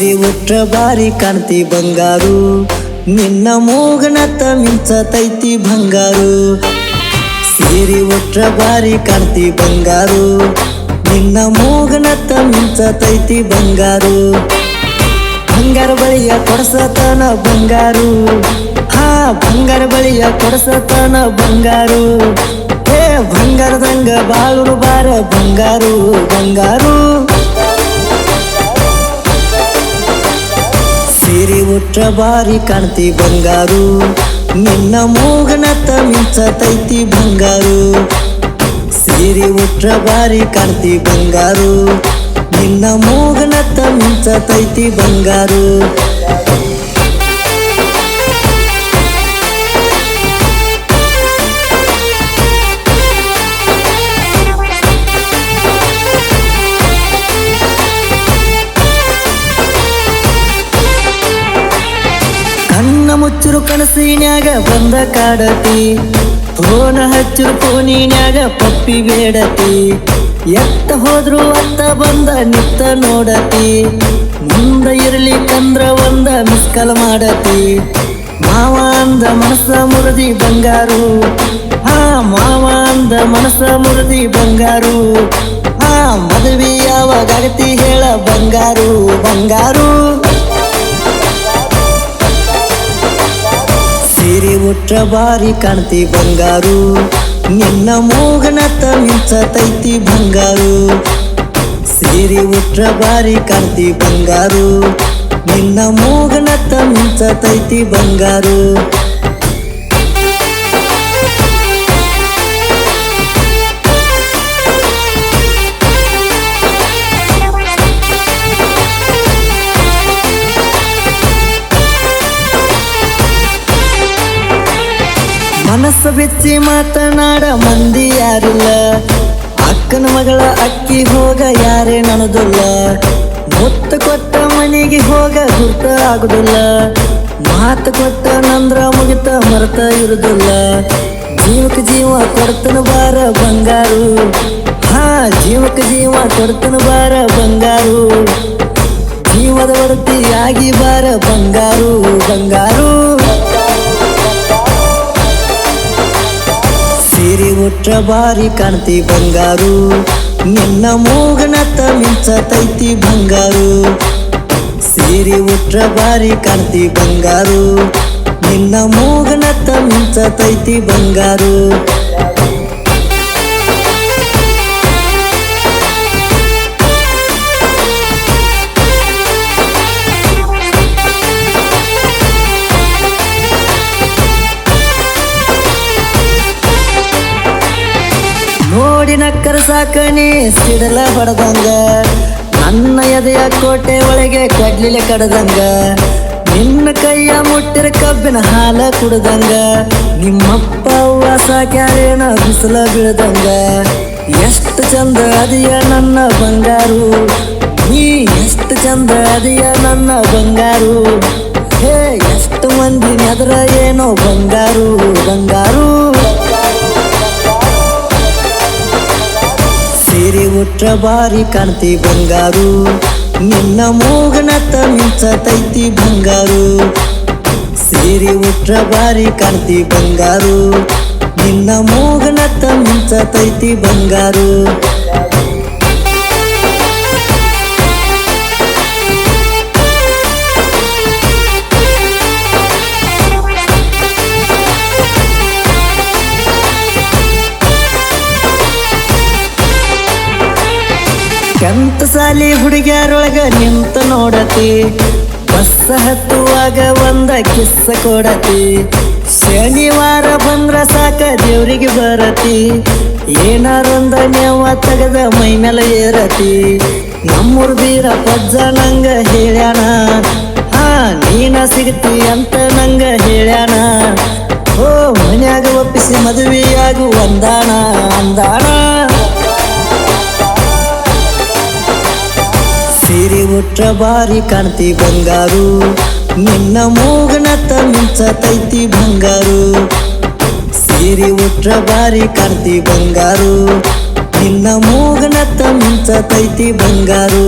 ಸೀರಿ ಉಟ್ರ ಬಾರಿ ಕಾಣ್ತಿ ಬಂಗಾರು. ನಿನ್ನ ಮೂಗನತ್ತ ಮಿಂಚತೈತಿ ಬಂಗಾರು. ಸೀರಿ ಉಟ್ರ ಬಾರಿ ಕಾಣ್ತಿ ಬಂಗಾರು. ನಿನ್ನ ಮೂಗನತ್ತ ಮಿಂಚತೈತಿ ಬಂಗಾರು. ಬಂಗಾರ ಬಳಿಯ ಕೊಡಸತನ ಬಂಗಾರು. ಹಾ, ಬಂಗಾರ ಬಳಿಯ ಕೊಡಸತನ ಬಂಗಾರು. ಹೇ ಬಂಗಾರದಂಗ ಬಾಳುರು ಬಾರ ಬಂಗಾರು ಬಂಗಾರು. ಸೀರಿ ಉಟ್ರ ಬಾರಿ ಕಾಣ್ತಿ ಬಂಗಾರು. ನಿನ್ನ ಮೋಗನತ್ತ ಮಿಂಚತೈತಿ ಬಂಗಾರು. ಸೀರಿ ಉಟ್ರ ಬಾರಿ ಕಾಣ್ತಿ ಬಂಗಾರು. ನಿನ್ನ ಮೋಗನತ್ತ ಮಿಂಚತೈತಿ ಬಂಗಾರು. ಮುಚ್ಚರು ಕನಸಿನ್ಯಾಗ ಬಂದ ಕಾಡತಿ. ಫೋನ ಹಚ್ಚರು ಫೋನಿನ್ಯಾಗ ಪಪ್ಪಿ ಬೇಡತಿ. ಎತ್ತ ಹೋದ್ರು ಅತ್ತ ಬಂದ ನಿತ್ತ ನೋಡತಿ. ಮುಂದ ಇರಲಿ ಕಂದ್ರ ಒಂದ ಮಿಸ್ಕಲ್ ಮಾಡತಿ. ಮಾವ ಅಂದ ಮನಸ್ಸ ಮುರದಿ ಬಂಗಾರು. ಹಾ, ಮಾವ ಅಂದ ಮನಸ್ಸ ಮುರದಿ ಬಂಗಾರು. ಹಾ, ಮದುವೆ ಯಾವಾಗ ಹೇಳ ಬಂಗಾರು. ಬಂಗಾರು. ಸೀರಿ ಉಟ್ರ ಬಾರಿ ಕಾಣ್ತಿ ಬಂಗಾರು. ನಿನ್ನ ಮೂಗನತ್ತ ಮಿಂಚತೈತಿ ಬಂಗಾರು. ಸೀರಿ ಉಟ್ರ ಬಾರಿ ಕಾಣ್ತಿ ಬಂಗಾರು. ನಿನ್ನ ಮೂಗನತ್ತ ಮಿಂಚತೈತಿ ಬಂಗಾರು. ಬಿಚ್ಚಿ ಮಾತನಾಡ ಮಂದಿ ಯಾರಿಲ್ಲ? ಅಕ್ಕನ ಮಗಳ ಅಕ್ಕಿ ಹೋಗ ಯಾರೇ ನನದಲ್ಲ ಮುತ್ತ ಕೊಟ್ಟ ಮನೆಗೆ ಹೋಗ ಗುರ್ತ ಆಗುದಿಲ್ಲ. ಮಾತು ಕೊಟ್ಟ ನಂದ್ರ ಮುಗಿತ ಮರತ ಇರುದಿಲ್ಲ. ಜೀವಕ್ಕೆ ಜೀವ ಕೊಡ್ತನ ಬಾರ ಬಂಗಾರು. ಹಾ, ಜೀವಕ್ಕೆ ಜೀವ ಕೊಡ್ತನ ಬಾರ ಬಂಗಾರು. ಜೀವದ ವರ್ತಿಯಾಗಿ ಬಾರ ಬಂಗಾರು ಬಂಗಾರು. ಸೀರಿ ಒಟ್ರ ಬಾರಿ ಕಾಣ್ತಿ ಬಂಗಾರು. ನಿನ್ನ ಮೋಗನತ್ತ ಮಿಂಚತೈತಿ ಬಂಗಾರು. ಸೀರಿ ಉಟ್ರ ಬಾರಿ ಕಾಣ್ತಿ ಬಂಗಾರು. ನಿನ್ನ ಮೋಗನತ್ತ ಮಿಂಚತೈತಿ ಬಂಗಾರು. ನಕ್ಕರ ಸಾಕಣಿ, ಸಿಡಲ ಹೊಡೆದಂಗ. ನನ್ನ ಎದೆಯ ಕೋಟೆ ಒಳಗೆ ಕಡ್ಲಿಲೆ ಕಡದಂಗ. ನಿನ್ನ ಕೈಯ ಮುಟ್ಟಿರ ಕಬ್ಬಿನ ಹಾಲ ಕುಡದಂಗ. ನಿಮ್ಮಪ್ಪ ಅವ್ವ ಸಾಕ್ಯಾರೇನ ಬಿಸಿಲ ಬೀಳದಂಗ. ಎಷ್ಟು ಚಂದ ಅದಿಯ ನನ್ನ ಬಂಗಾರು. ನೀ ಎಷ್ಟು ಚಂದ ಅದಿಯ ನನ್ನ ಬಂಗಾರು. ಹೇ, ಎಷ್ಟು ಮಂದಿ ನೆದರ ಏನೋ ಬಂಗಾರು ಬಂಗಾರು. ಸೀರಿ ಉಟ್ರ ಬಾರಿ ಕಾಣ್ತಿ ಬಂಗಾರು. ನಿನ್ನ ಮೂಗನತ್ತ ಮಿಂಚತೈತಿ ಬಂಗಾರು. ಶ್ರೀ ಉಟ್ರ ಬಾರಿ ಕಾಣ್ತಿ ಬಂಗಾರು. ನಿನ್ನ ಮೂಗನತ್ತ ಮಿಂಚತೈತಿ ಬಂಗಾರು. ಕೆಂತ ಸಾಲಿ ಹುಡುಗಿಯರೊಳಗ ನಿಂತ ನೋಡತಿ? ಬಸ್ಸ ಹತ್ತುವಾಗ ಒಂದ ಕಿಸ್ಸ ಕೊಡತಿ. ಶನಿವಾರ ಬಂದ್ರ ಸಾಕ ದೇವ್ರಿಗೆ ಬರತಿ. ಏನಾರೊಂದ ನೆವ ತೆಗೆದ ಮೈ ಮೇಲೆ ಏರತಿ. ನಮ್ಮೂರ್ ಬೀರ ಪಜ್ಜ ನಂಗ ಹೇಳ್ಯಾನ. ಹಾ, ನೀನ ಸಿಗತಿ ಅಂತ ನಂಗ ಹೇಳ್ಯಾನ. ಓ ಮನ್ಯಾಗ ಒಪ್ಪಿಸಿ ಮದುವೆಯಾಗು ಒಂದಾಣ ಅಂದಾಣ ಉಟ್ರ ಬಾರಿ ಕಾಣ್ತಿ ಬಂಗಾರು. ನಿನ್ನ ಮೂಗನತ್ತ ಮಿಂಚತೈತಿ ಬಂಗಾರು. ಸೀರಿ ಉಟ್ರ ಬಾರಿ ಕಾಣ್ತಿ ಬಂಗಾರು. ನಿನ್ನ ಮೂಗನತ್ತ ಮಿಂಚತೈತಿ ಬಂಗಾರು.